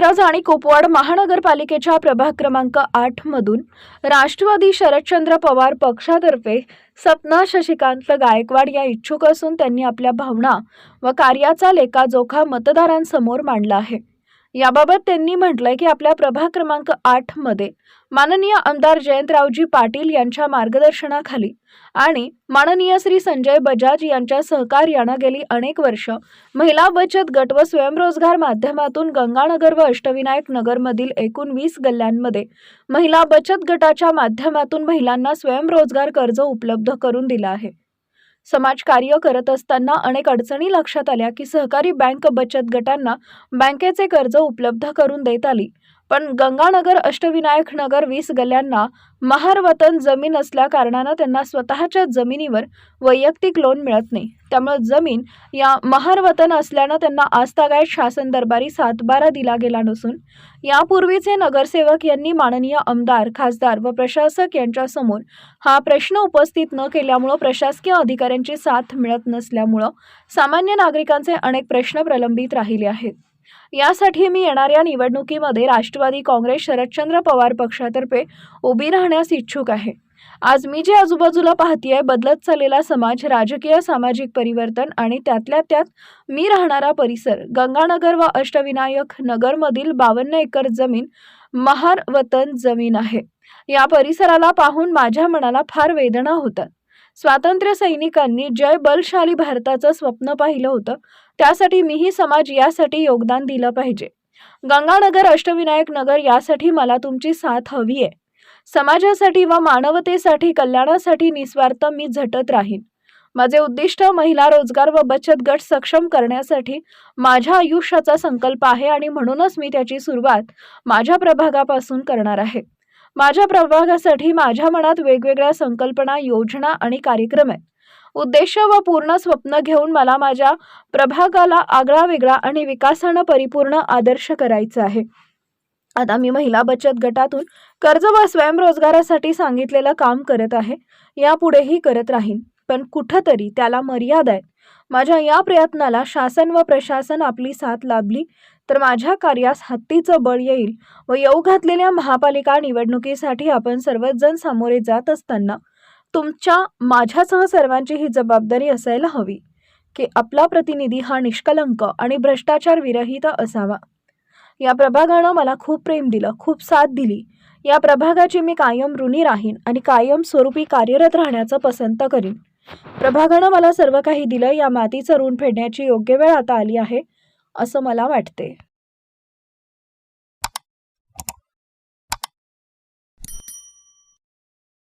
मिरज आणि कुपवाड महानगरपालिकेच्या प्रभाग क्रमांक आठ मधून राष्ट्रवादी शरदचंद्र पवार पक्षातर्फे सपना शशिकांत गायकवाड या इच्छुक असून त्यांनी आपल्या भावना व कार्याचा लेखाजोखा मतदारांसमोर मांडला आहे. याबाबत त्यांनी म्हटलंय की आपल्या प्रभाग क्रमांक आठमध्ये माननीय आमदार जयंतरावजी पाटील यांच्या मार्गदर्शनाखाली आणि माननीय श्री संजय बजाज यांच्या सहकार्यानं गेली अनेक वर्ष महिला बचत गट व स्वयंरोजगार माध्यमातून गंगानगर व अष्टविनायक नगरमधील एकूण वीस गल्ल्यांमध्ये महिला बचत गटाच्या माध्यमातून महिलांना स्वयंरोजगार कर्ज उपलब्ध करून दिलं आहे. समाजकार्य करत असताना अनेक अडचणी लक्षात आल्या की सहकारी बँक बचत गटांना बँकेचे कर्ज उपलब्ध करून देत आली. पण गंगानगर अष्टविनायक नगर वीस गल्ल्यांना महारवतन जमीन असल्या कारणानं त्यांना स्वतःच्या जमिनीवर वैयक्तिक लोन मिळत नाही. त्यामुळे जमीन या महारवतन असल्यानं त्यांना आजतागायत शासन दरबारी सातबारा दिला गेला नसून यापूर्वीचे नगरसेवक यांनी माननीय आमदार खासदार व प्रशासक यांच्यासमोर हा प्रश्न उपस्थित न केल्यामुळं प्रशासकीय अधिकाऱ्यांची साथ मिळत नसल्यामुळं सामान्य नागरिकांचे अनेक प्रश्न प्रलंबित राहिले आहेत. यासाठी मी येणाऱ्या निवडणुकीमध्ये राष्ट्रवादी काँग्रेस शरदचंद्र पवार पक्षातर्फे उभी राहण्यास इच्छुक आहे. आज मी जे आजूबाजूला पाहतीये बदलत चाललेला समाज राजकीय सामाजिक परिवर्तन आणि त्यातल्या त्यात मी राहणारा परिसर गंगानगर व अष्टविनायक नगरमधील बावन्न एकर जमीन महार वतन जमीन आहे. या परिसराला पाहून माझ्या मनाला फार वेदना होतात. स्वातंत्र्य सैनिकांनी जय बलशाली भारताचं स्वप्न पाहिलं होतं. त्यासाठी मीही समाज यासाठी योगदान दिलं पाहिजे. गंगानगर अष्टविनायक नगर यासाठी मला तुमची साथ हवी आहे. समाजासाठी व मानवतेसाठी कल्याणासाठी निस्वार्थ मी झटत राहीन. माझे उद्दिष्ट महिला रोजगार व बचत गट सक्षम करण्यासाठी माझ्या आयुष्याचा संकल्प आहे आणि म्हणूनच मी त्याची सुरुवात माझ्या प्रभागापासून करणार आहे. माझ्या प्रभागासाठी माझ्या मनात वेगवेगळ्या संकल्पना योजना आणि कार्यक्रम आहेत. उद्देश व पूर्ण स्वप्न घेऊन मला माझ्या प्रभागाला आगळा वेगळा आणि विकासानं परिपूर्ण आदर्श करायचा आहे. आता मी महिला बचत गटातून कर्ज व स्वयंरोजगारासाठी सांगितलेलं काम करत आहे. यापुढेही करत राहीन. पण कुठंतरी त्याला मर्यादा आहेत माझ्या या प्रयत्नाला शासन व प्रशासन आपली साथ लाभली तर माझ्या कार्यास हत्तीचं बळ येईल व येऊ घातलेल्या महापालिका निवडणुकीसाठी आपण सर्वच जण सामोरे जात असताना तुमच्या माझ्यासह सर्वांची ही जबाबदारी असायला हवी की आपला प्रतिनिधी हा निष्कलंक आणि भ्रष्टाचार विरहित असावा. या प्रभागानं मला खूप प्रेम दिलं खूप साथ दिली. या प्रभागाची मी कायम ऋणी राहीन आणि कायम स्वरूपी कार्यरत राहण्याचं पसंत करीन. प्रभागानं मला सर्व काही दिलं या मातीचं ऋण फेडण्याची योग्य वेळ आता आली आहे असं मला वाटते